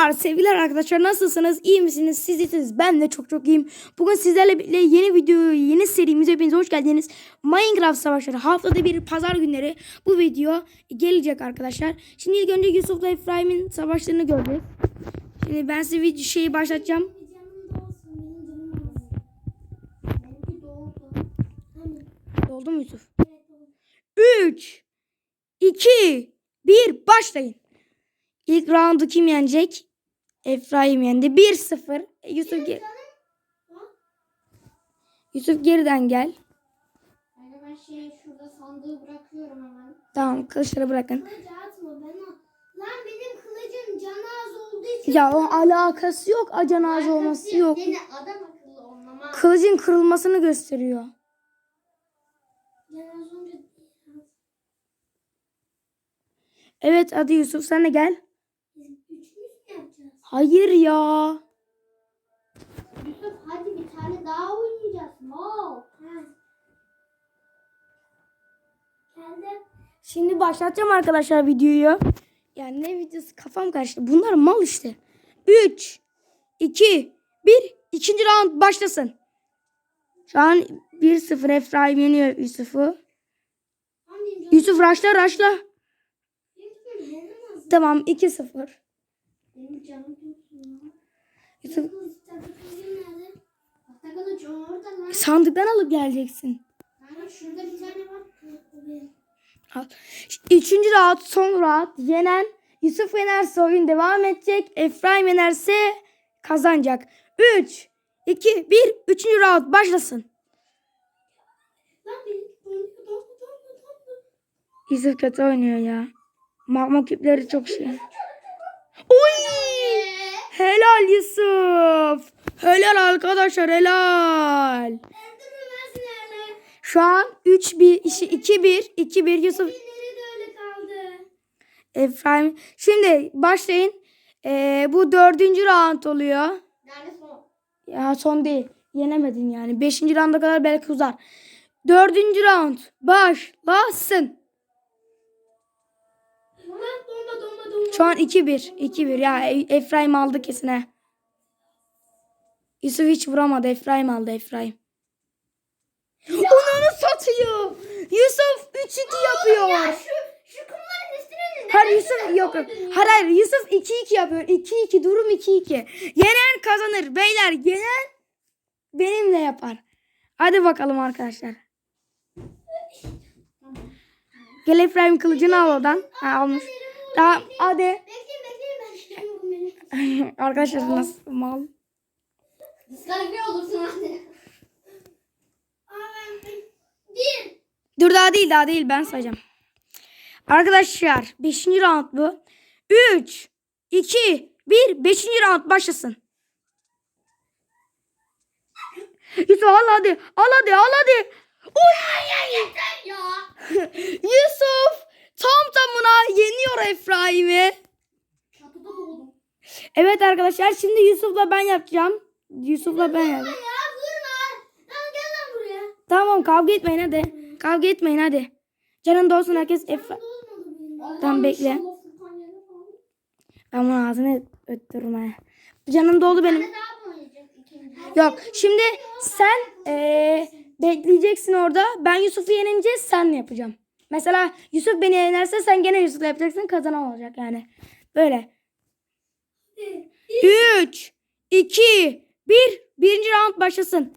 Sevgiler arkadaşlar nasılsınız? İyi misiniz? Siz iyisiniz. Ben de çok çok iyiyim. Bugün sizlerle birlikte yeni video, yeni serimize hepiniz hoş geldiniz. Minecraft savaşları haftada bir pazar günleri bu video gelecek arkadaşlar. Şimdi ilk önce Yusuf'la Efraim'in savaşlarını göreceğiz. Şimdi ben size video şeyi başlatacağım. Doldu. Oldu mu Yusuf? evet doldu. 3 2 1 başlayın. İlk roundu kim yenecek? Efraim yendi. 1-0. Yusuf ge- Yusuf geriden gel. Yani ben şey şurada sandığı bırakıyorum hemen. Tamam kılıçları bırakın. Kılıcı atma ben o. Lan benim kılıcım canı az olduğu için. Ya o alakası yok. Acan ağzı olması yok. Yine adam akıllı olmama. Kılıcın kırılmasını gösteriyor. Can az olunca Evet hadi Yusuf sen de gel. Hayır ya. Yusuf hadi bir tane daha oynayacağız. No. Geldim. Şimdi başlatacağım arkadaşlar videoyu. Yani ne videosu kafam karıştı. Bunlar mal işte. 3 2 1 ikinci round başlasın. Şu an 1-0 Efraim yeniyor Yusuf'u. Yusuf raşla raşla. Tamam 2-0. Benim canım. Yusuf sandıktan alıp geleceksin. Lan şurada bir tane var. Bu benim. Al. Üçüncü round son round. Yenen Yusuf yenerse oyun devam edecek. Efraim yenerse kazanacak. 3 2 1 Üçüncü round başlasın. Yusuf kötü oynuyor ya. Magma küpleri çok şey. Oy! Helal Yusuf. Helal arkadaşlar helal. Şu an 3 1 işi 2 1 2 1 Yusuf? Efraim. Şimdi başlayın. Ee, bu dördüncü round oluyor. Nerede son? Ya son değil. Yenemedin yani. Beşinci rounda kadar belki uzar. Dördüncü round başlasın. Lan donma donma donma. Şu an 2-1. 2-1. Ya E- Efraim aldı kesin he. Yusuf hiç vuramadı. Efraim aldı Efraim. Onu satıyor. Yusuf 3-2 yapıyor. Şu, şu kumların üstüne ne? Hayır Yusuf yok yok. Hayır hayır Yusuf 2-2 yapıyor. 2-2 durum 2-2. Yenen kazanır. Beyler yenen benimle yapar. Hadi bakalım arkadaşlar. Gel Efraim kılıcını al oradan. Ha almış. Tamam hadi. Arkadaşlar nasıl mal. Diskalifiye olursun bir. Dur daha değil daha değil ben sayacağım. Arkadaşlar 5. round bu. 3 2 1 5. round başlasın. Yusuf al hadi. Al hadi al hadi. Oy! Yeter ya. Yusuf Efraim'i. Çatıda doğdum. Evet arkadaşlar şimdi Yusuf'la ben yapacağım. Yusuf'la ben yapacağım. Ya vurma. Lan gel lan buraya. Tamam kavga etmeyin hadi. Kavga etmeyin hadi. Canın dolsun herkes benim. Tamam, bekle. Ben bunu ağzını öttürürüm ha. Canım doldu benim. Yok şimdi sen eee, bekleyeceksin orada. Ben Yusuf'u yenince sen yapacağım. Mesela Yusuf beni yenerse sen gene Yusuf'la yapacaksın kazanan olacak yani. Böyle. 3 2 1 Birinci round başlasın.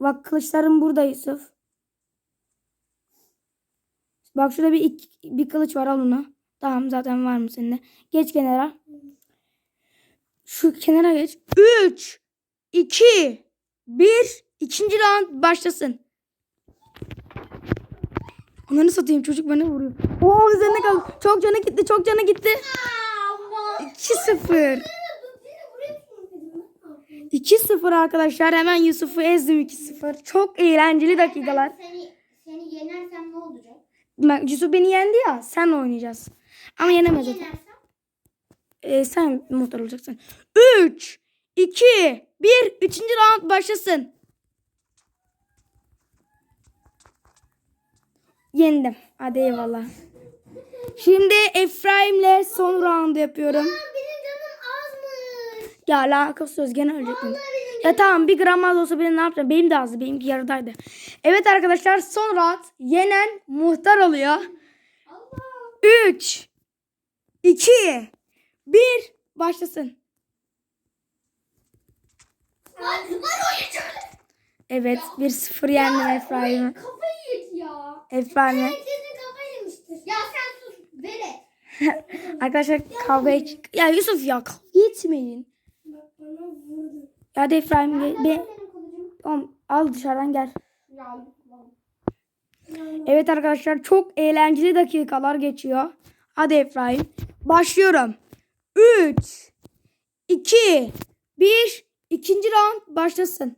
Bak kılıçlarım burada Yusuf. Bak şurada bir, iki- bir kılıç var al onu. Tamam zaten var mı seninle? Geç kenara. Şu kenara geç. 3 2 1 İkinci round başlasın. Ananı satayım çocuk bana vuruyor. Oo üzerine kaldı. Çok canı gitti. Çok canı gitti. 2-0. 2-0 arkadaşlar. Hemen Yusuf'u ezdim 2-0. Çok eğlenceli dakikalar. Seni, seni yenersem ne olacak? Bak Yusuf beni yendi ya. Sen oynayacağız. Ama yenemez zaten. Ee, sen muhtar olacaksın. 3 2 1 Üçüncü round başlasın. Yendim. Hadi eyvallah. Şimdi Efraim'le son round yapıyorum. Benim canım azmış. Ya alakası söz gene benim Ya tamam bir gram az olsa benim ne yapacağım? Benim de azdı. Benimki yarıdaydı. Evet arkadaşlar son round. Yenen muhtar oluyor. Allah. 3 2 1 başlasın. Evet 1-0 yendim Efraim'i. Ya. Efraim'i. Herkesin kafayı yemiştir. Ya sen sus. Vere. Arkadaşlar kavga çık. Ya Yusuf ya kavga etmeyin. Bak bana vurdu. Ya hadi Efraim gel. Be. Oğlum, al dışarıdan gel. Ya. Evet arkadaşlar çok eğlenceli dakikalar geçiyor. Hadi Efraim. Başlıyorum. 3 2 1 İkinci round başlasın.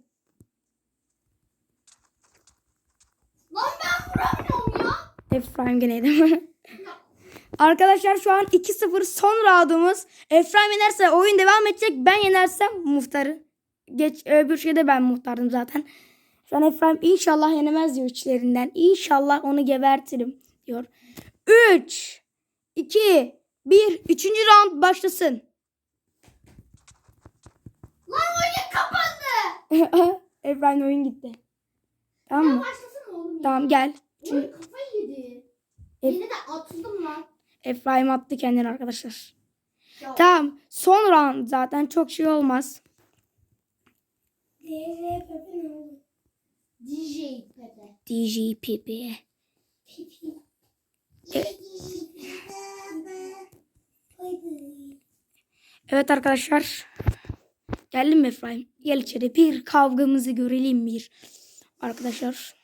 Lan ben vuramıyorum ya. Efraim gene yedi. Arkadaşlar şu an 2-0 son roundumuz. Efraim yenerse oyun devam edecek. Ben yenersem muhtarı. Geç öbür şeyde ben muhtardım zaten. Şu an Efraim inşallah yenemez diyor içlerinden. İnşallah onu gebertirim diyor. 3 2 1 Üçüncü round başlasın. Lan oyun kapandı. Efraim oyun gitti. Tamam Ya mı? Oğlum. Tamam gel. Oyun kafayı yedi. E- Yine de atıldım lan. Efraim attı kendini arkadaşlar. Ya. Tamam. Son round zaten çok şey olmaz. DJ Pepe? DJ Pepe. DJ Pepe. E- Pepe. Evet arkadaşlar. Geldin mi Efraim? Gel içeri. Bir kavgamızı görelim bir. Arkadaşlar.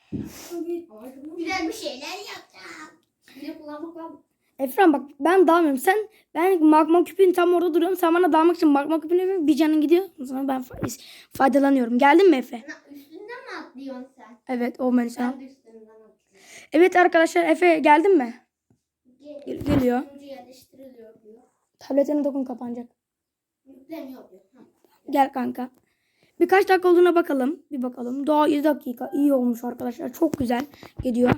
Güzel bir şeyler yapacağım. Bir de kullanmak mı? Efraim bak ben dalmıyorum. Sen ben magma küpün tam orada duruyorum. Sen bana dalmak için magma küpünü yapıyorsun. Bir canın gidiyor. Sonra ben fa- faydalanıyorum. Geldin mi Efe? Üstünden mi atlıyorsun sen? Evet o sen. Ben üstünden atlıyorum. Evet arkadaşlar Efe geldin mi? Gel. Gel- geliyor. Tabletine dokun kapanacak. Gel kanka. Birkaç dakika olduğuna bakalım. Bir bakalım. Daha 7 dakika. iyi olmuş arkadaşlar. Çok güzel gidiyor.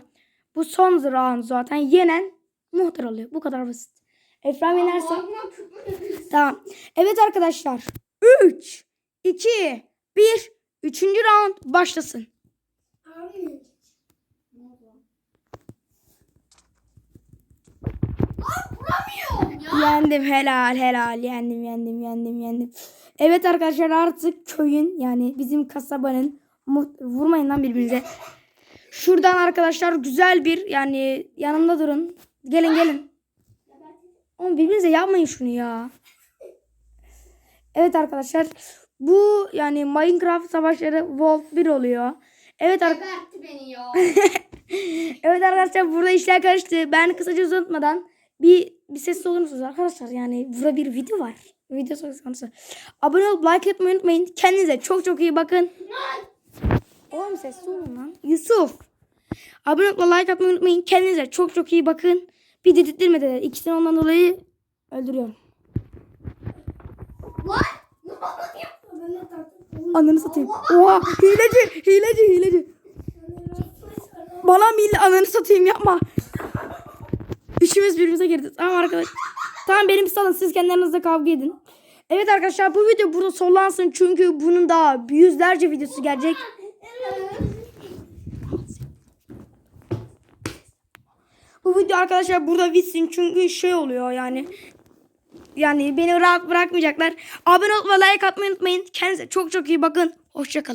Bu son round zaten. Yenen muhtar oluyor. Bu kadar basit. Efraim yenerse. Tamam. Evet arkadaşlar. 3, 2, 1. Üçüncü round başlasın. Yendim helal helal. Yendim yendim yendim yendim. Evet arkadaşlar artık köyün yani bizim kasabanın vurmayın lan birbirinize. Şuradan arkadaşlar güzel bir yani yanımda durun. Gelin gelin. Oğlum birbirinize yapmayın şunu ya. Evet arkadaşlar bu yani Minecraft savaşları Wolf 1 oluyor. Evet arkadaşlar. Evet arkadaşlar burada işler karıştı. Ben kısaca uzatmadan bir bir sessiz olur musunuz arkadaşlar? Yani burada bir video var. Video konusu. Abone olup like etmeyi unutmayın. Kendinize çok çok iyi bakın. Oğlum sessiz olun lan. Yusuf. Abone olup like atmayı unutmayın. Kendinize çok çok iyi bakın. Bir dedirttirme de ikisini ondan dolayı öldürüyorum. Ananı satayım. Oha hileci hileci hileci. Bana mil ananı satayım yapma. Üçümüz birbirimize girdi. Tamam arkadaş. Tamam benim salın siz kendi aranızda kavga edin. Evet arkadaşlar bu video burada sonlansın çünkü bunun daha yüzlerce videosu gelecek. Bu video arkadaşlar burada bitsin çünkü şey oluyor yani. Yani beni rahat bırakmayacaklar. Abone ve like atmayı unutmayın. Kendinize çok çok iyi bakın. Hoşçakalın.